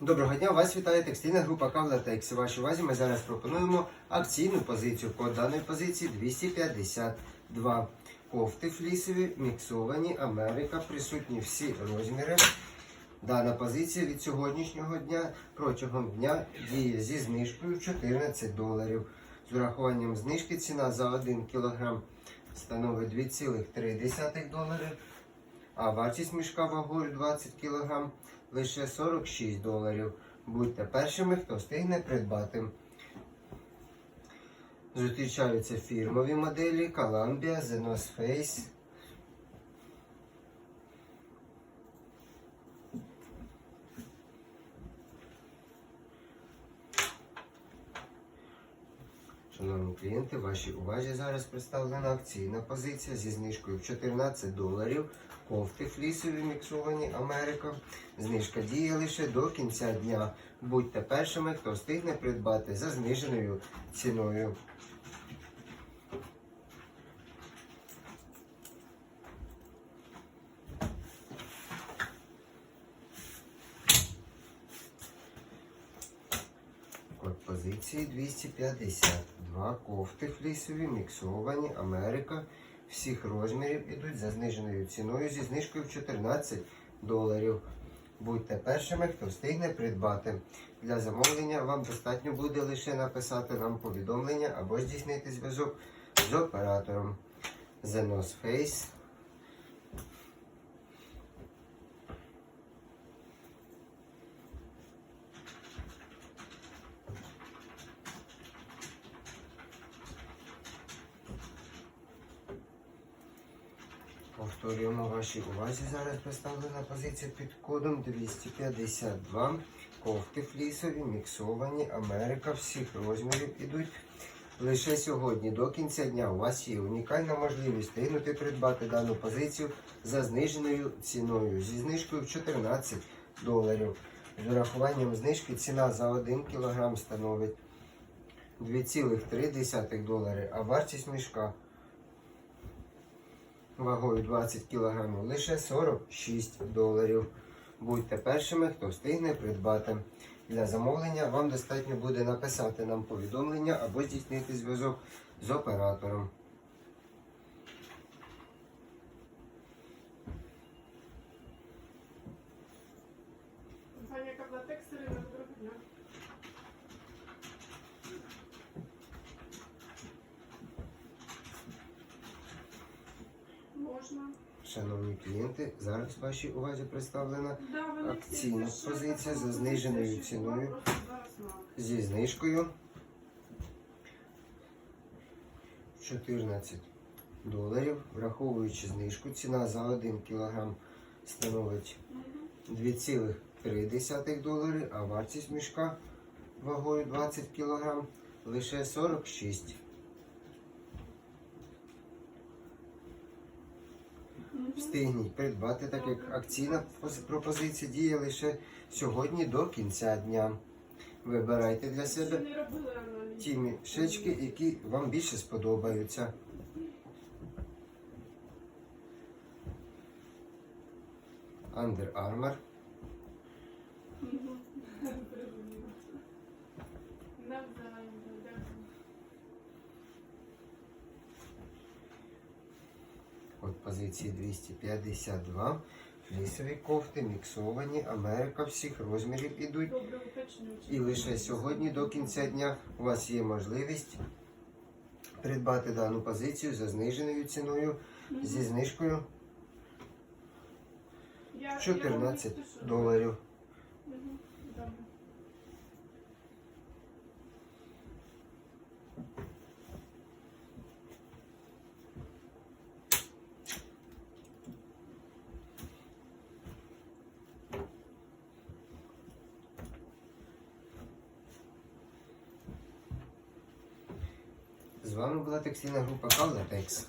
Доброго дня, вас вітає текстильна група Кавлатекс. Вашій увазі ми зараз пропонуємо акційну позицію. Код даної позиції 252. Кофти флісові, міксовані, Америка, присутні всі розміри. Дана позиція від сьогоднішнього дня протягом дня діє зі знижкою 14 доларів. З урахуванням знижки ціна за 1 кг становить 2,3 долари, а вартість мішка вагою 20 кг лише 46 доларів. Будьте першими, хто встигне придбати. Зустрічаються фірмові моделі Columbia, Zenos Face. Шановні клієнти, вашій увазі зараз представлена акційна позиція зі знижкою в 14 доларів. Кофти флісові міксовані Америка. Знижка діє лише до кінця дня. Будьте першими, хто встигне придбати за зниженою ціною. Код позиції 252. Кофти флісові, міксовані, Америка. Всіх розмірів ідуть за зниженою ціною зі знижкою в 14 доларів. Будьте першими, хто встигне придбати. Для замовлення вам достатньо буде лише написати нам повідомлення або здійснити зв'язок з оператором. The North Face. Повторюємо вашій увазі. Зараз представлена позиція під кодом 252. Кофти флісові, міксовані, Америка всіх розмірів ідуть. Лише сьогодні до кінця дня у вас є унікальна можливість встигнути придбати дану позицію за зниженою ціною. Зі знижкою в 14 доларів. З урахуванням знижки ціна за 1 кг становить 2,3 долари, а вартість мішка вагою 20 кг лише 46 доларів. Будьте першими, хто встигне придбати. Для замовлення вам достатньо буде написати нам повідомлення або здійснити зв'язок з оператором. Компанія Каплатекс, доброго дня. Шановні клієнти, зараз вашій увазі представлена Акційна позиція за зниженою ціною. зі знижкою 14 доларів. Враховуючи знижку, ціна за 1 кг становить 2,3 долари, а вартість мішка вагою 20 кг лише 46. Встигніть придбати, так як акційна пропозиція діє лише сьогодні до кінця дня. Вибирайте для себе ті мішечки, які вам більше сподобаються. Under Armour. Позиції 252. Флісові кофти, міксовані, Америка всіх розмірів ідуть. І лише сьогодні до кінця дня у вас є можливість придбати дану позицію за зниженою ціною зі знижкою Я- я 14 доларів. З вами була текстильна група Кавлатекс.